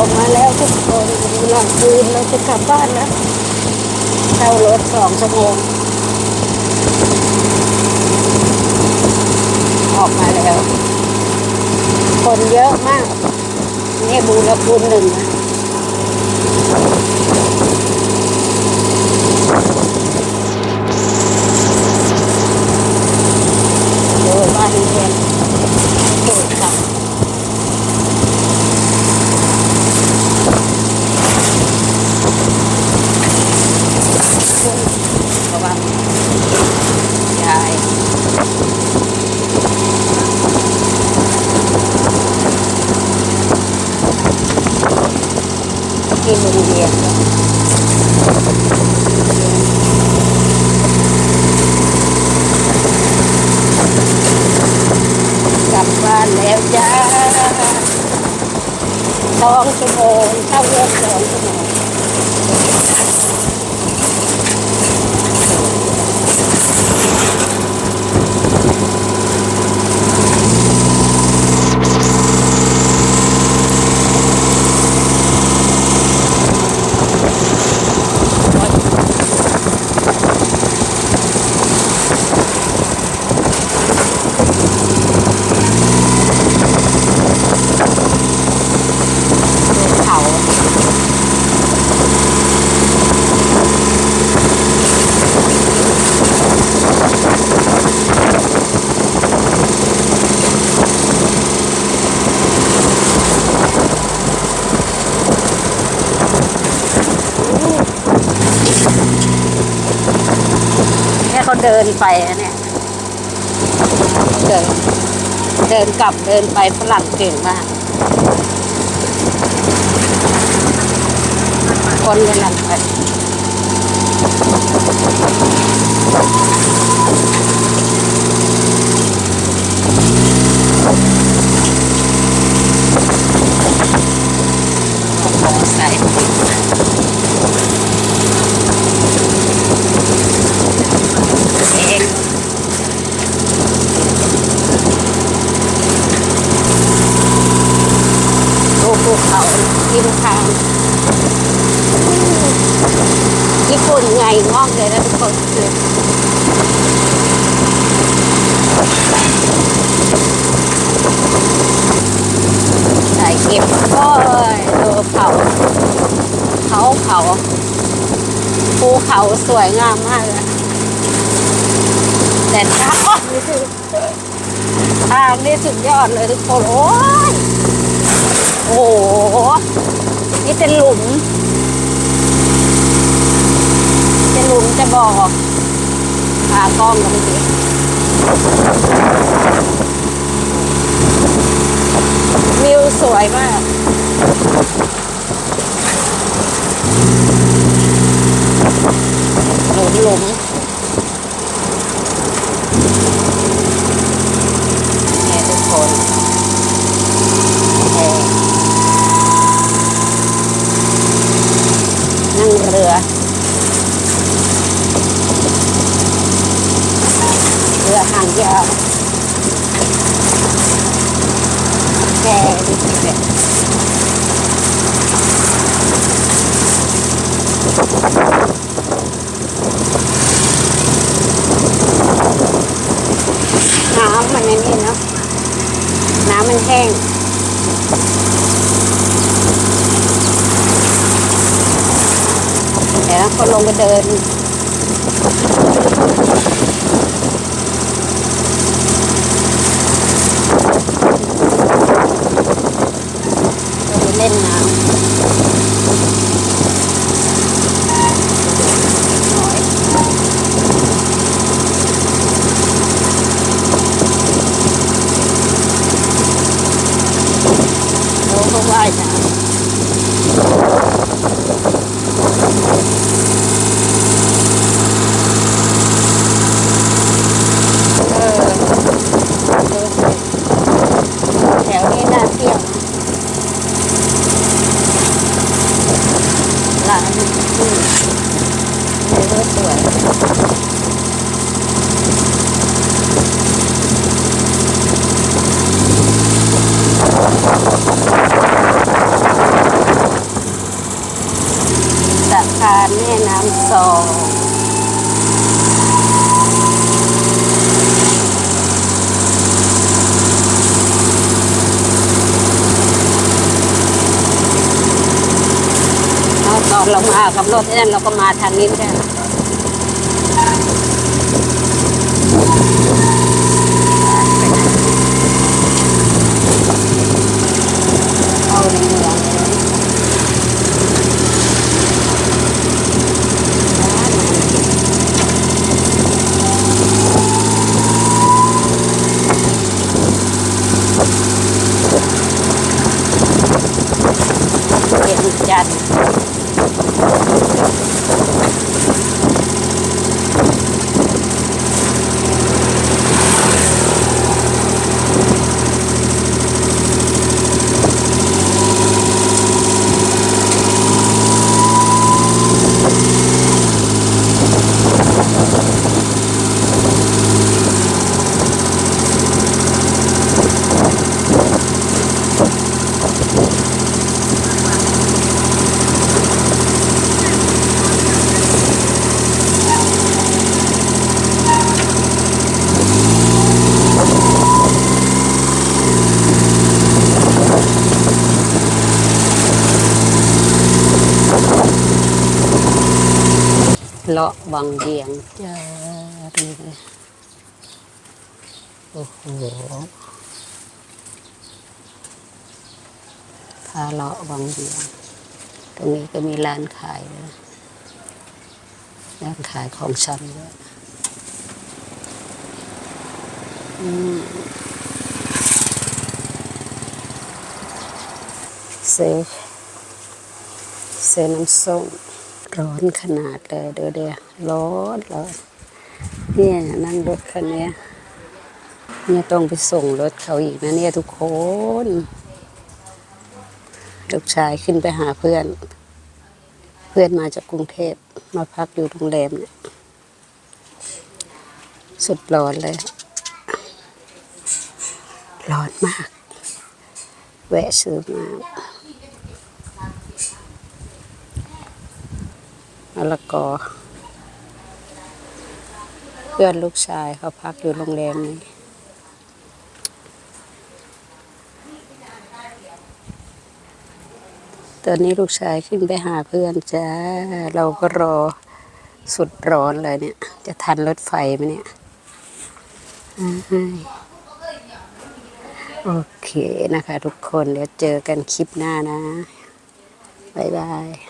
ออกมาแล้วทุกคนหลังคืนเราจะกลับบ้านนะเข้ารถสองชั่วโมงออกมาแล้ว คนเยอะมาก นี่บูรพูนหนึ่งนะดูบ้านเรียนเก่งค่ะระวังยาย ที่โรงเรียนกลับบ้านแล้วจ้าสองชั่วโมงเข้าเรถสองชั่วโมง ดินไปเนี่ย เดิน เดินกลับเดินไปฝรั่งเก่งมาก คนกำลังไปใส่เองดูภู เขาริมทางญี่ปุ่นไงงอกเลยนะทุกคนใส่เก็บก็ดูเขาเขาเขาภูเขาสวยงามมากเลยแต่ทางนี่คือทางนี่สุดยอดเลยทุกคน โอ้ยโอ้โหนี่ เป็นหลุมจะลุมจะบอกหากล้องตรงนี้วิวสวยมากหลุมหลุมเนี่ยทุกคนเอ่อนั่งเรือ เรือหางยาวแกดิเนี่ยน้ำมันในนี่เนาะน้ำมันแห้ง เดี๋ยวคนลงไปเดินเล่นน้ำโอ้เขาว่ายน้ำาน้ำสองตอนเรามากับรถนั่นเราก็มาทางนี้ไม่ได้หรอกเอาในเมืองเลย เเลาะบางเบียงจ้าดูเลยโอ้โหพาเลาะบางเบียง ตรงนี้ก็มีร้านขายเลยร้านขายของชำด้วยอืมเซเซน้ำส้ม ร้อนขนาดเลยเดี๋ยวเดี๋ยวร้อนเลยเนี่ยนั่งรถคันนี้เนี่ยต้องไปส่งรถเขาอีกนะเนี่ยทุกคน ลูกชายขึ้นไปหาเพื่อน เพื่อนมาจากกรุงเทพมาพักอยู่โรงแรมเนี่ยสุดร้อนเลย ร้อนมาก แวะซื้อมา มะละกอ เพื่อนลูกชายเขาพักอยู่โรงแรมนี้ ตอนนี้ลูกชายขึ้นไปหาเพื่อนจ้า เราก็รอสุดร้อนเลยเนี่ย จะทันรถไฟไหมเนี่ยอ่าโอเคนะคะทุกคนเดี๋ยวเจอกันคลิปหน้านะ บ๊ายบาย